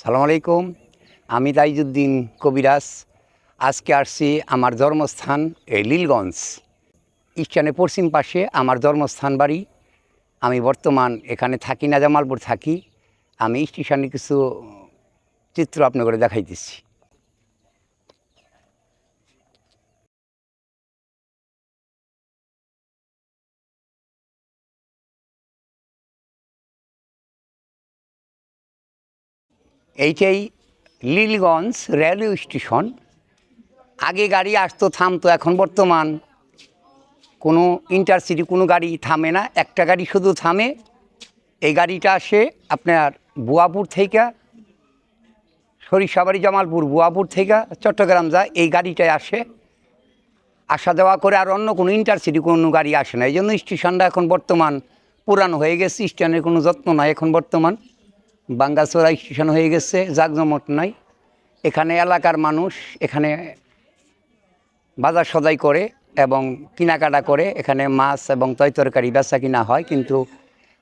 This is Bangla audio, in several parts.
সালাম আলাইকুম। আমি তাইজুদ্দিন কবিরাজ। আজকে আসছি আমার জন্মস্থান এই লীলগঞ্জ। ইস্টানের পশ্চিম পাশে আমার জন্মস্থান বাড়ি। আমি বর্তমান এখানে থাকি না, জামালপুর থাকি। আমি স্টেশনে কিছু চিত্র আপনাকে দেখাইতেছি। এইটাই লীলগঞ্জ রেলওয়ে স্টেশন। আগে গাড়ি আসতো, থামতো, এখন বর্তমান কোনো ইন্টারসিটি কোনো গাড়ি থামে না। একটা গাড়ি শুধু থামে, এই গাড়িটা আসে আপনার বুয়াপুর থেকে সরিষাবাড়ি, জামালপুর, বুয়াপুর থেকে চট্টগ্রাম যায়, এই গাড়িটায় আসে। আসা যাওয়া করে আর অন্য কোনো ইন্টারসিটি কোনো গাড়ি আসে না। এই জন্য স্টেশনটা এখন বর্তমান পুরানো হয়ে গেছে, স্টেশনের কোনো যত্ন নাই এখন বর্তমান। বাঙ্গাচোরা স্টেশন হয়ে গেছে জাকজমট নাই। এখানে এলাকার মানুষ এখানে বাজার সদাই করে এবং কেনাকাটা করে। এখানে মাছ এবং তয় তরকারি বেচা কিনা হয়, কিন্তু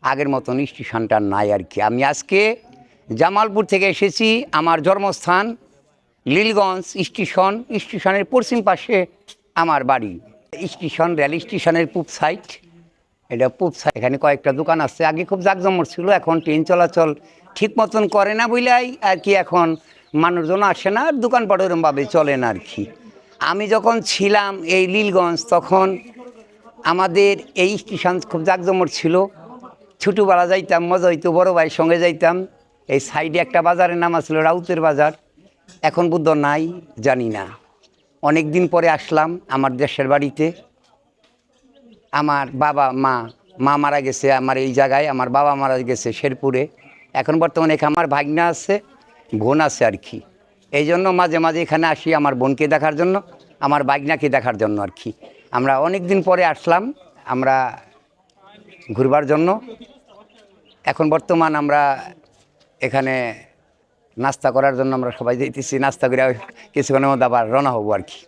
আগের মতন স্টেশনটা নাই আর কি। আমি আজকে জামালপুর থেকে এসেছি, আমার জন্মস্থান লীলগঞ্জ স্টেশন। স্টেশনের পশ্চিম পাশে আমার বাড়ি। স্টেশন, রেল স্টেশনের পূব সাইড এটা সাইড এখানে কয়েকটা দোকান আছে। আগে খুব জাকজমট ছিল, এখন ট্রেন চলাচল ঠিক মতন করে না বইলাই আর কি এখন মানুষজন আসে না আর দোকানপাট ওরমভাবে চলে না আর কি। আমি যখন ছিলাম এই লীলগঞ্জ তখন আমাদের এই স্টেশন খুব জাকজমট ছিল। ছোটোবেলা যাইতাম, মজা হইতো, বড় ভাইয়ের সঙ্গে যাইতাম। এই সাইডে একটা বাজারের নাম আছিল রাউতের বাজার। এখন বুদ্ধ নাই, জানি না। অনেক দিন পরে আসলাম আমার দেশের বাড়িতে। আমার বাবা, মা মা মারা গেছে আমার এই জায়গায়, আমার বাবা মারা গেছে শেরপুরে। এখন বর্তমানে এখানে আমার ভাগনা আছে, বোন আছে আর কি। এই জন্য মাঝে মাঝে এখানে আসি আমার বোনকে দেখার জন্য, আমার ভাগনাকে দেখার জন্য আর কি। আমরা অনেক দিন পরে আসলাম, আমরা ঘুরবার জন্য। এখন বর্তমান আমরা এখানে নাস্তা করার জন্য আমরা সবাই যেতেছি নাস্তা করে কিছুক্ষণের মধ্যে আবার রওনা হব আর কি।